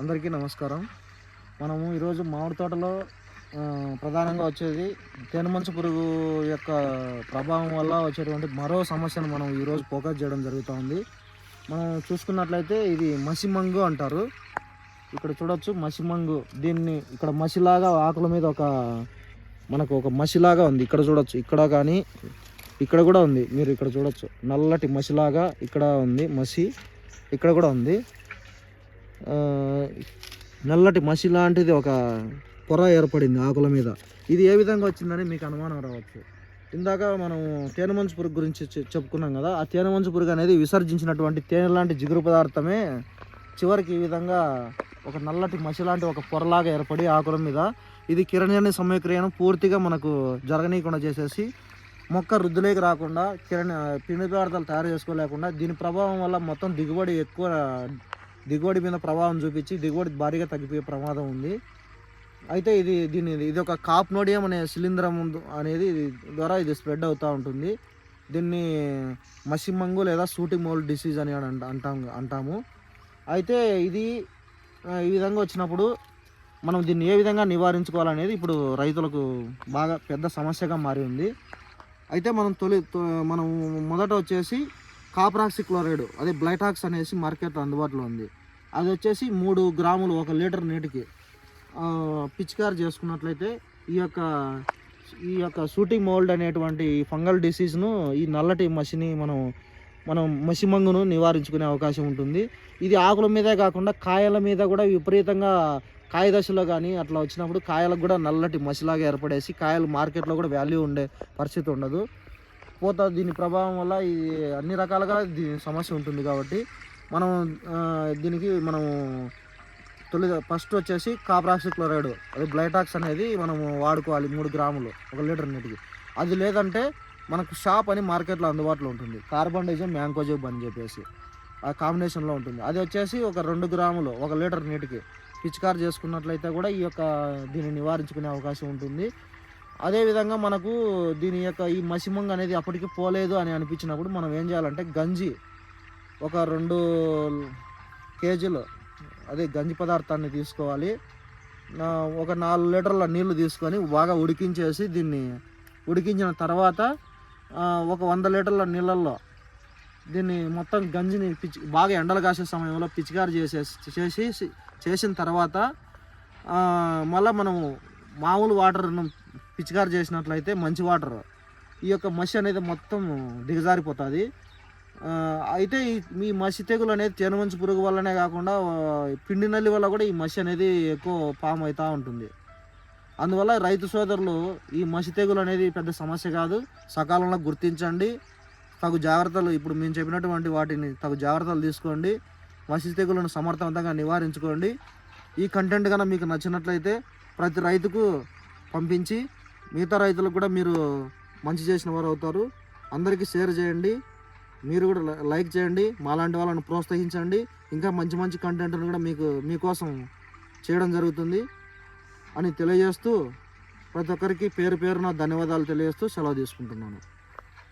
అందరికీ నమస్కారం. మనము ఈరోజు మామిడి తోటలో ప్రధానంగా వచ్చేది తేనెమంచు పురుగు యొక్క ప్రభావం వల్ల వచ్చేటువంటి మరో సమస్యను మనం ఈరోజు ఫోకస్ చేయడం జరుగుతూ ఉంది మనం చూసుకున్నట్లయితే ఇది మసిమంగు అంటారు. ఇక్కడ చూడొచ్చు మసిమంగు. దీన్ని ఇక్కడ మసిలాగా ఆకుల మీద ఒక మనకు ఒక మసిలాగా ఉంది. ఇక్కడ చూడొచ్చు. ఇక్కడ కానీ ఇక్కడ కూడా ఉంది. మీరు ఇక్కడ చూడొచ్చు. నల్లటి మసిలాగా ఇక్కడ ఉంది మసి. ఇక్కడ కూడా ఉంది. నల్లటి మసి లాంటిది ఒక పొర ఏర్పడింది ఆకుల మీద. ఇది ఏ విధంగా వచ్చిందని మీకు అనుమానం రావచ్చు. ఇందాక మనం తేనెమంచు పురుగు గురించి చెప్పుకున్నాం కదా ఆ తేనెమంచు పురుగు అనేది విసర్జించినటువంటి తేనె లాంటి జిగురు పదార్థమే చివరికి ఈ విధంగా ఒక నల్లటి మసి లాంటి ఒక పొరలాగా ఏర్పడి ఆకుల మీద ఇది కిరణ్యాన్ని సమయక్రియను పూర్తిగా మనకు జరగనీయకుండా చేసేసి మొక్క వృద్ధిలోకి రాకుండా కిరణ పిండి పదార్థాలు తయారు చేసుకోలేకుండా దీని ప్రభావం వల్ల మొత్తం దిగుబడి ఎక్కువ దిగుబడి మీద ప్రభావం చూపించి దిగుబడి భారీగా తగ్గిపోయే ప్రమాదం ఉంది. అయితే ఇది దీని ఇది ఒక కాప్నోడియం అనే శిలీంధ్రం అనేది ద్వారా ఇది స్ప్రెడ్ అవుతూ ఉంటుంది. దీన్ని మసిమంగు లేదా సూటిమోల్ డిసీజ్ అని అంటాం అంటాము. అయితే ఇది ఈ విధంగా వచ్చినప్పుడు మనం దీన్ని ఏ విధంగా నివారించుకోవాలనేది ఇప్పుడు రైతులకు బాగా పెద్ద సమస్యగా మారి ఉంది అయితే మనం తొలి తొ- మనం మొదట వచ్చేసి కాప్రాక్సి క్లోరైడ్ అదే బ్లైటాక్స్ అనేసి మార్కెట్లో అందుబాటులో ఉంది. అది వచ్చేసి మూడు గ్రాములు ఒక లీటర్ నీటికి. పిచికారు పిచికారి చేసుకున్నట్లయితే ఈ యొక్క ఈ యొక్క షూటింగ్ మోల్డ్ అనేటువంటి ఫంగల్ డిసీజ్ను ఈ నల్లటి మసిని మనం మనం మసిమంగును నివారించుకునే అవకాశం ఉంటుంది. ఇది ఆకుల మీదే కాకుండా కాయల మీద కూడా విపరీతంగా కాయ దశలో కానీ అట్లా వచ్చినప్పుడు కాయలకు కూడా నల్లటి మసిలాగా ఏర్పడేసి కాయలు మార్కెట్లో కూడా వాల్యూ ఉండే పరిస్థితి ఉండదు. పోత దీని ప్రభావం వల్ల ఇది అన్ని రకాలుగా దీని సమస్య ఉంటుంది కాబట్టి మనం దీనికి మనం తొలి ఫస్ట్ వచ్చేసి కాపరాక్సి క్లోరైడ్ అది బ్లైటాక్స్ అనేది మనం వాడుకోవాలి మూడు గ్రాములు ఒక లీటర్ నీటికి అది లేదంటే మనకు షాప్ అని మార్కెట్లో అందుబాటులో ఉంటుంది. కార్బన్ డైజన్ మ్యాంకోజెబ్ అని చెప్పేసి ఆ కాంబినేషన్లో ఉంటుంది. అది వచ్చేసి ఒక రెండు గ్రాములు ఒక లీటర్ నీటికి. పిచికారి చేసుకున్నట్లయితే కూడా ఈ యొక్క దీన్ని నివారించుకునే అవకాశం ఉంటుంది. అదేవిధంగా మనకు దీని యొక్క ఈ మసిమంగ అనేది అప్పటికి పోలేదు అని అనిపించినప్పుడు మనం ఏం చేయాలంటే గంజి ఒక రెండు కేజీలు అదే గంజి పదార్థాన్ని తీసుకోవాలి. ఒక నాలుగు లీటర్ల నీళ్ళు తీసుకొని బాగా ఉడికించేసి దీన్ని ఉడికించిన తర్వాత ఒక వంద లీటర్ల నీళ్ళల్లో దీన్ని మొత్తం గంజిని పిచ్చి బాగా ఎండలు కాసే సమయంలో పిచికారి చేసేసి చేసి చేసిన తర్వాత మళ్ళీ మనము మామూలు వాటర్ను పిచికారి చేసినట్లయితే మంచి వాటర్. ఈ యొక్క మసి అనేది మొత్తం దిగజారిపోతుంది. అయితే ఈ మీ మసి తెగులు అనేది తేనెమంచు పురుగు వల్లనే కాకుండా పిండి నల్లి వల్ల కూడా ఈ మసి అనేది ఎక్కువ పాము అవుతూ ఉంటుంది. అందువల్ల రైతు సోదరులు ఈ మసి తెగులు అనేది పెద్ద సమస్య కాదు. సకాలంలో గుర్తించండి. తగు జాగ్రత్తలు ఇప్పుడు మేము చెప్పినటువంటి వాటిని తగు జాగ్రత్తలు తీసుకోండి. మసి తెగులను సమర్థవంతంగా నివారించుకోండి. ఈ కంటెంట్ కనుక మీకు నచ్చినట్లయితే ప్రతి రైతుకు పంపించి మిగతా రైతులకు కూడా మీరు మంచి చేసిన వారు అవుతారు. అందరికీ షేర్ చేయండి. మీరు కూడా లైక్ చేయండి. మాలాంటి వాళ్ళని ప్రోత్సహించండి. ఇంకా మంచి మంచి కంటెంట్ను కూడా మీకు మీకోసం చేయడం జరుగుతుంది అని తెలియజేస్తూ ప్రతి ఒక్కరికి పేరు పేరున ధన్యవాదాలు తెలియజేస్తూ సెలవు తీసుకుంటున్నాను.